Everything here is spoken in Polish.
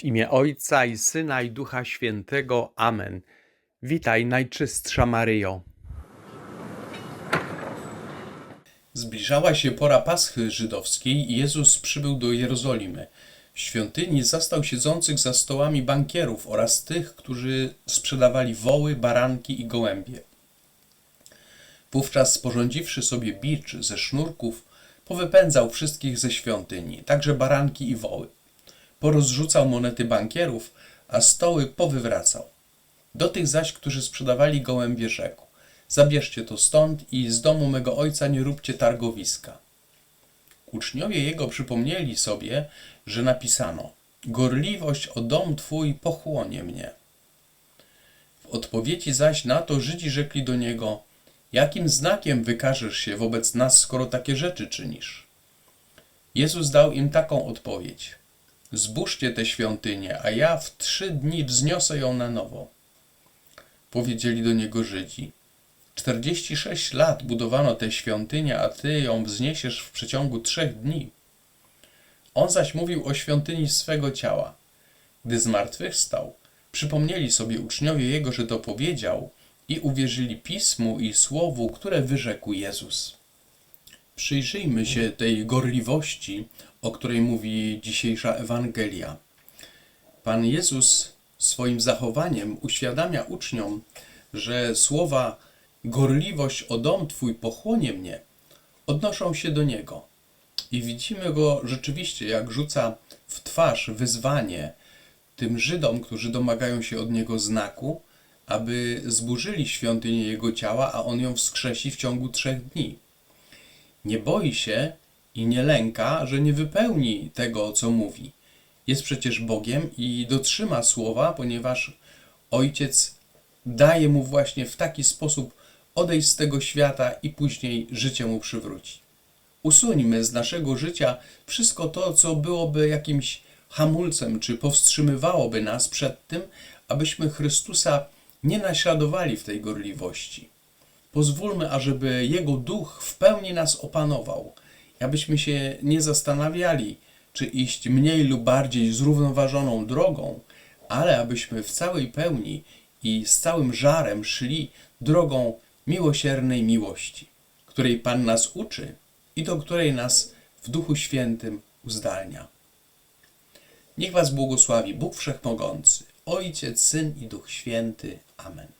W imię Ojca i Syna i Ducha Świętego. Amen. Witaj, Najczystsza Maryjo. Zbliżała się pora Paschy żydowskiej i Jezus przybył do Jerozolimy. W świątyni zastał siedzących za stołami bankierów oraz tych, którzy sprzedawali woły, baranki i gołębie. Wówczas sporządziwszy sobie bicz ze sznurków, powypędzał wszystkich ze świątyni, także baranki i woły. Porozrzucał monety bankierów, a stoły powywracał. Do tych zaś, którzy sprzedawali gołębie, rzekł: Zabierzcie to stąd i z domu mego ojca nie róbcie targowiska. Uczniowie jego przypomnieli sobie, że napisano: Gorliwość o dom twój pochłonie mnie. W odpowiedzi zaś na to Żydzi rzekli do niego: Jakim znakiem wykażesz się wobec nas, skoro takie rzeczy czynisz? Jezus dał im taką odpowiedź: Zbóżcie tę świątynię, a ja w trzy dni wzniosę ją na nowo. Powiedzieli do niego Żydzi: 46 lat budowano tę świątynię, a ty ją wzniesiesz w przeciągu trzech dni. On zaś mówił o świątyni swego ciała. Gdy zmartwychwstał, przypomnieli sobie uczniowie jego, że to powiedział i uwierzyli pismu i słowu, które wyrzekł Jezus. Przyjrzyjmy się tej gorliwości, o której mówi dzisiejsza Ewangelia. Pan Jezus swoim zachowaniem uświadamia uczniom, że słowa gorliwość o dom Twój pochłonie mnie odnoszą się do Niego. I widzimy Go rzeczywiście, jak rzuca w twarz wyzwanie tym Żydom, którzy domagają się od Niego znaku, aby zburzyli świątynię Jego ciała, a On ją wskrzesi w ciągu trzech dni. Nie boi się i nie lęka, że nie wypełni tego, co mówi. Jest przecież Bogiem i dotrzyma słowa, ponieważ Ojciec daje mu właśnie w taki sposób odejść z tego świata i później życie mu przywróci. Usuńmy z naszego życia wszystko to, co byłoby jakimś hamulcem, czy powstrzymywałoby nas przed tym, abyśmy Chrystusa nie naśladowali w tej gorliwości. Pozwólmy, ażeby Jego duch w pełni nas opanował, abyśmy się nie zastanawiali, czy iść mniej lub bardziej zrównoważoną drogą, ale abyśmy w całej pełni i z całym żarem szli drogą miłosiernej miłości, której Pan nas uczy i do której nas w Duchu Świętym uzdalnia. Niech Was błogosławi Bóg Wszechmogący, Ojciec, Syn i Duch Święty. Amen.